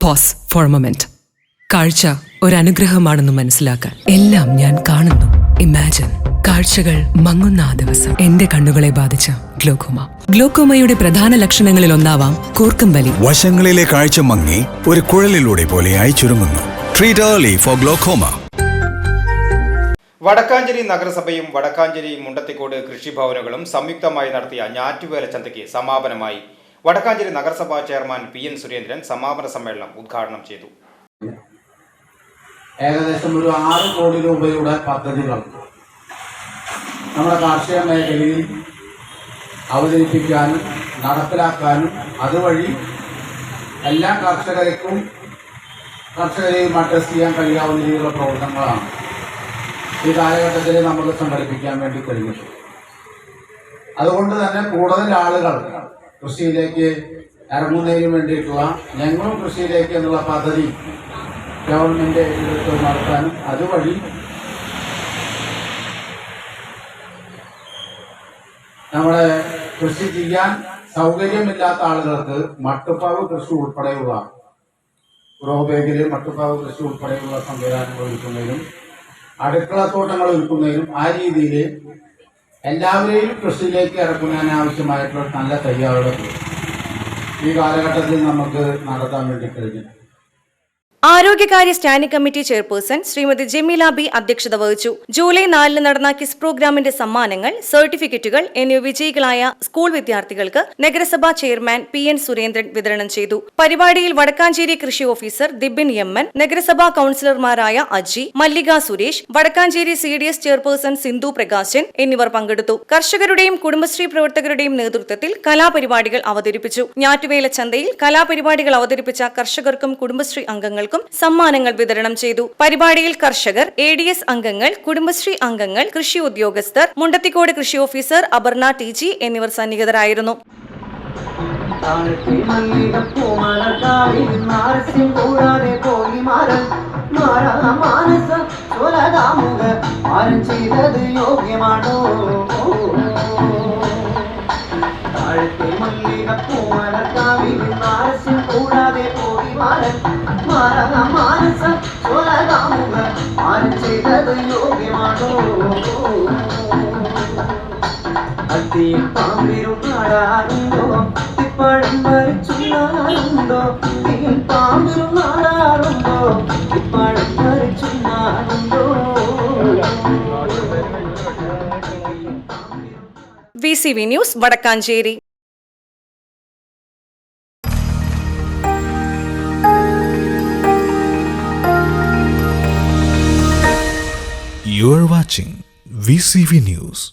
Pose four moment കാഴ്ച അനുഗ്രഹമാണെന്ന് മനസ്സിലാക്കാൻ എല്ലാം ഞാൻ കാണുന്നു. ഇമാജിൻ കാഴ്ചകൾ മങ്ങുന്ന ആ ദിവസം. എന്റെ കണ്ണുകളെ ബാധിച്ച ഗ്ലോക്കോമ. ഗ്ലോക്കോമയുടെ പ്രധാന ലക്ഷണങ്ങളിൽ ഒന്നാവാം കൂർക്കം വലി വശങ്ങളിലെ കാഴ്ച മങ്ങി ഒരു കുഴലിലൂടെ പോലെയായി ചുരുങ്ങുന്നു. Treat early for glaucoma Vadakkanchery നഗരസഭയും വടക്കാഞ്ചേരി മുണ്ടത്തിക്കോട് കൃഷിഭവനുകളും സംയുക്തമായി നടത്തിയ ഞാറ്റുവേല ചന്തയ്ക്ക് സമാപനമായി വടക്കാഞ്ചേരി നഗരസഭാ ചെയർമാൻ പി എൻ സുരേന്ദ്രൻ സമാപന സമ്മേളനം ഉദ്ഘാടനം ചെയ്തു. ഏകദേശം ഒരു ആറ് കോടി രൂപയുടെ പദ്ധതികൾ നമ്മുടെ കാർഷിക മേഖലയിൽ അവതരിപ്പിക്കാനും നടപ്പിലാക്കാനും അതുവഴി എല്ലാ കർഷകർക്കും കർഷകരെയും അഡ്രസ് ചെയ്യാൻ കഴിയാവുന്ന രീതിയിലുള്ള പ്രവർത്തനങ്ങളാണ് ഈ കാലഘട്ടത്തിൽ നമുക്ക് സംഘടിപ്പിക്കാൻ വേണ്ടി കഴിഞ്ഞിട്ടുള്ളത് അതുകൊണ്ട് തന്നെ കൂടുതൽ ആളുകൾ കൃഷിയിലേക്ക് ഇറങ്ങുന്നതിന് വേണ്ടിയിട്ടുള്ള ഞങ്ങളും കൃഷിയിലേക്ക് എന്നുള്ള പദ്ധതി ഗവൺമെന്റ് എടുത്ത് നടത്താനും അതുവഴി നമ്മുടെ കൃഷി ചെയ്യാൻ സൗകര്യമില്ലാത്ത ആളുകൾക്ക് മട്ടുപ്പാവ് കൃഷി ഉൾപ്പെടെയുള്ള ഗ്രോബേഗിൽ മട്ടുപ്പാവ് കൃഷി ഉൾപ്പെടെയുള്ള സംവിധാനങ്ങൾ ഒരുക്കുന്നതിനും അടുക്കളത്തോട്ടങ്ങൾ ഒരുക്കുന്നതിനും ആ രീതിയിൽ എല്ലാവരെയും കൃഷിയിലേക്ക് ഇറക്കുന്നതിന് ആവശ്യമായിട്ടുള്ള നല്ല തയ്യാറെടുപ്പ് ഈ കാലഘട്ടത്തിൽ നമുക്ക് നടത്താൻ വേണ്ടി കഴിഞ്ഞു ആരോഗ്യകാര്യ standing committee chairperson Shrimati Jameela B അധ്യക്ഷത വഹിച്ചു. ജൂലൈ നാലിന് നടന്ന കിസ് പ്രോഗ്രാമിന്റെ സമ്മാനങ്ങൾ സർട്ടിഫിക്കറ്റുകൾ എന്നിവ വിജയികളായ സ്കൂൾ വിദ്യാർത്ഥികൾക്ക് നഗരസഭാ ചെയർമാൻ പി എൻ സുരേന്ദ്രൻ വിതരണം ചെയ്തു. പരിപാടിയിൽ വടക്കാഞ്ചേരി കൃഷി ഓഫീസർ ദിബിൻ എമ്മൻ നഗരസഭാ കൌൺസിലർമാരായ Aji Mallika Suresh Vadakkanchery C D S chairperson Sindhu Prakashan എന്നിവർ പങ്കെടുത്തു. കർഷകരുടെയും കുടുംബശ്രീ പ്രവർത്തകരുടെയും നേതൃത്വത്തിൽ കലാപരിപാടികൾ അവതരിപ്പിച്ചു. ഞാറ്റുവേല ചന്തയിൽ കലാപരിപാടികൾ അവതരിപ്പിച്ച കർഷകർക്കും കുടുംബശ്രീ അംഗങ്ങൾക്കും സമ്മാനങ്ങൾ വിതരണം ചെയ്തു. പരിപാടിയിൽ കർഷകർ എ ഡി എസ് അംഗങ്ങൾ കുടുംബശ്രീ അംഗങ്ങൾ കൃഷി ഉദ്യോഗസ്ഥർ മുണ്ടത്തിക്കോട് കൃഷി ഓഫീസർ അപർണ ടി ജി എന്നിവർ സന്നിഹിതരായിരുന്നു. യോഗ്യമാണോ താഴത്തെ മല്ലികപ്പൂമലക്കാവിൽ അത്തിയിൽ പാമ്പിരും നാടാറുണ്ടോ? ഇപ്പഴം വരച്ചുണ്ടാറുണ്ടോ തീയിൽ പാമ്പിരും നാടാറുണ്ടോ? ഇപ്പഴം വരച്ചുണ്ടാറുണ്ടോ V C V news Vadakkanchery. You are watching VCV News.